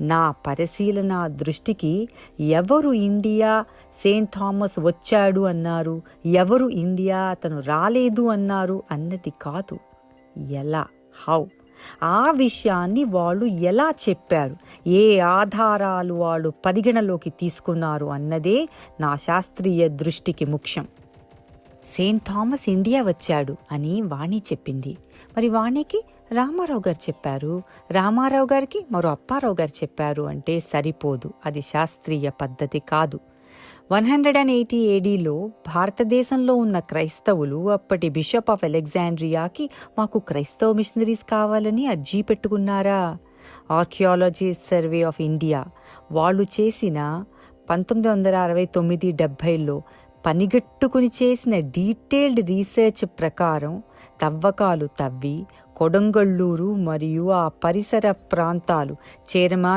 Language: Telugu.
నా పరిశీలన దృష్టికి ఎవరు ఇండియా సెయింట్ థామస్ వచ్చాడు అన్నారు ఎవరు ఇండియా అతను రాలేదు అన్నారు అన్నది కాదు. ఎలా? హౌ? ఆ విషయాన్ని వాళ్ళు ఎలా చెప్పారు? ఏ ఆధారాలు వాళ్ళు పరిగణలోకి తీసుకున్నారు అన్నదే నా శాస్త్రీయ దృష్టికి ముఖ్యం. సెయింట్ థామస్ ఇండియా వచ్చాడు అని వాణి చెప్పింది. మరి వాణికి రామారావు గారు చెప్పారు రామారావు గారికి మరో అప్పారావు గారు చెప్పారు అంటే సరిపోదు. అది శాస్త్రీయ పద్ధతి కాదు. వన్ హండ్రెడ్ అండ్ ఎయిటీ ఏడీలో భారతదేశంలో ఉన్న క్రైస్తవులు అప్పటి బిషప్ ఆఫ్ అలెగ్జాండ్రియాకి మాకు క్రైస్తవ మిషనరీస్ కావాలని అర్జీ పెట్టుకున్నారా? ఆర్కియాలజీ సర్వే ఆఫ్ ఇండియా వాళ్ళు చేసిన పంతొమ్మిది వందల అరవై తొమ్మిది డెబ్భైలో పనిగట్టుకుని చేసిన డీటెయిల్డ్ రీసెర్చ్ ప్రకారం తవ్వకాలు తవ్వి కొడంగళ్ళూరు మరియు ఆ పరిసర ప్రాంతాలు చేరమాన్